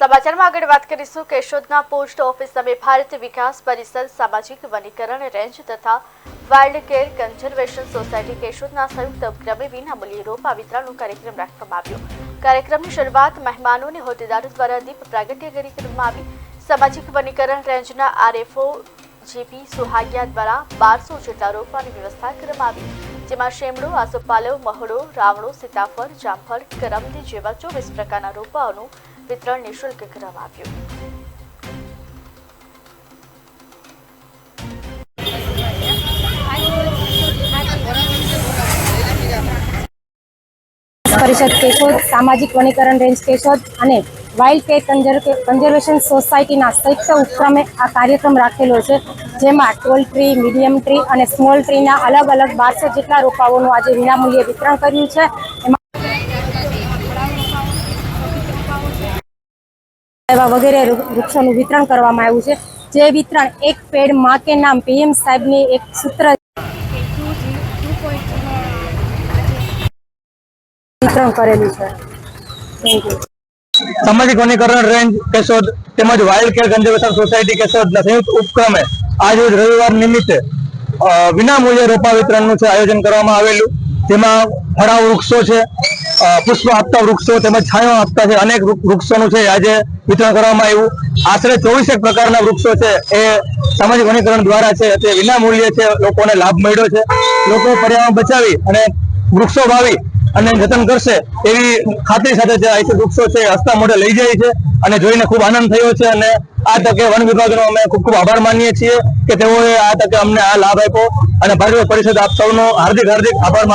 સમાચારમાં આગળ વાત કરીશું. કેશોદના પોસ્ટ ઓફિસ સામે ભારત વિકાસ પરિષદ સામાજિક વનીકરણ, રેન્જ તથા વાઇલ્ડ કેર કન્ઝર્વેશન સોસાયટી કેશોદના સંયુક્ત ઉપક્રમે વિનામૂલ્યે રોપા વિતરણનો કાર્યક્રમ રાખવામાં આવ્યો. કાર્યક્રમની શરૂઆત મહેમાનો અને હોદ્દેદારો દ્વારા દીપ પ્રાગટ્ય કરી કરવામાં આવી. સામાજિક વનીકરણ રેન્જના આરએફઓ જેપી સુહાગિયા દ્વારા બારસો જેટલા રોપવાની વ્યવસ્થા કરવામાં આવી. જેમાં શેમડો આસોપાલવ મહડો રાવણો, સીતાફળ, જામફળ, કરમદી જેવા ચોવીસ પ્રકારના રોપાઓનું વિતરણ નિઃશુલ્ક કરવામાં આવ્યું પરિષદ કેશોદ, સામાજિક વનીકરણ રેન્જ કેશોદ અને વાઇલ્ડ કેર કન્ઝર- કન્ઝર્વેશન સોસાયટીના સંયુક્ત ઉપક્રમે આ કાર્યક્રમ રાખેલો છે, જેમાં ટોલ ટ્રી, મીડિયમ ટ્રી અને સ્મોલ ટ્રીના અલગ અલગ બારસો જેટલા રોપાઓનું આજે વિનામૂલ્યે વિતરણ કર્યું છે. એમાં એવા વગેરે વૃક્ષોનું વિતરણ કરવામાં આવ્યું છે. જે વિતરણ એક પેડમાં કે નામ પીએમ સાહેબની એક સૂત્ર વિતરણ કરેલું છે. થેન્ક યુ સામાજિક વનીકરણ રેન્જ કેશોદ તેમજ વાઇલ્ડ કેર કન્ઝર્વેશન સોસાયટી કેશોદના સંયુક્ત ઉપક્રમે આજ રવિવાર નિમિત્તે વિનામૂલ્યે રોપા વિતરણનું છે આયોજન કરવામાં આવેલું. જેમાં ફળા વૃક્ષો છે પુષ્પ આપતા વૃક્ષો તેમજ છાંયો આપતા છે. અનેક વૃક્ષોનું છે આજે વિતરણ કરવામાં આવ્યું. આશરે ચોવીસેક પ્રકારના વૃક્ષો છે એ સામાજિક વનીકરણ દ્વારા છે તે વિનામૂલ્યે છે, લોકોને લાભ મળ્યો છે. લોકો પર્યાવરણ બચાવી અને વૃક્ષો વાવી અને જતન કરશે એવી ખાતરી સાથે જે અહીંથી વૃક્ષો છે હસ્તા મોઢે લઈ જાય છે અને જોઈને ખૂબ આનંદ થયો છે અને આ તકે વન વિભાગનો અમે ખૂબ ખૂબ આભાર માનીએ છીએ કે તેઓએ આ તકે અમને આ લાભ આપ્યો અને ભારતીય પરિષદ આપ સૌનો હાર્દિક હાર્દિક આભાર